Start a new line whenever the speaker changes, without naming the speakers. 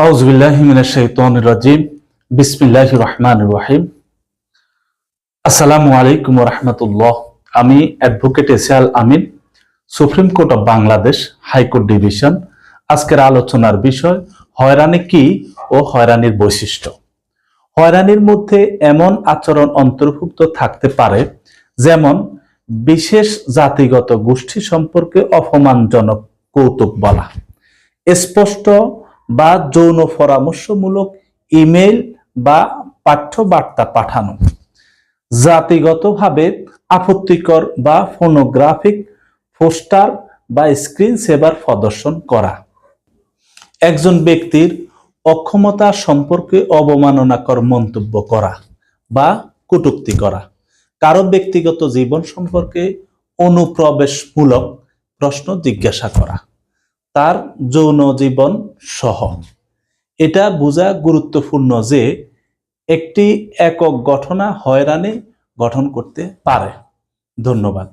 আমি advocate Asial Amin, supreme court Bangladesh high court division. আজকের আলোচনার বিষয়, হয়রানি কি ও হয়রানির বৈশিষ্ট্য? হয়রানির মধ্যে এমন আচরণ অন্তর্ভুক্ত থাকতে পারে, যেমন বিশেষ জাতিগত গোষ্ঠী সম্পর্কে অপমানজনক কৌতুক বলা। স্পষ্ট বা যৌন পরামর্শমূলক ইমেল বা পাঠ্যবার্তা পাঠানো। জাতিগতভাবে আপত্তিকর বা ফোনোগ্রাফিক পোস্টার বা স্ক্রিন সেভার প্রদর্শন করা। একজন ব্যক্তির অক্ষমতা সম্পর্কে অবমাননাকর মন্তব্য করা বা কটূক্তি করা। কারও ব্যক্তিগত জীবন সম্পর্কে অনুপ্রবেশমূলক প্রশ্ন জিজ্ঞাসা করা। তার যৌন জীবন সহ। এটা বোঝা গুরুত্বপূর্ণ যে একটি একক ঘটনা হয়রানি গঠন করতে পারে। ধন্যবাদ।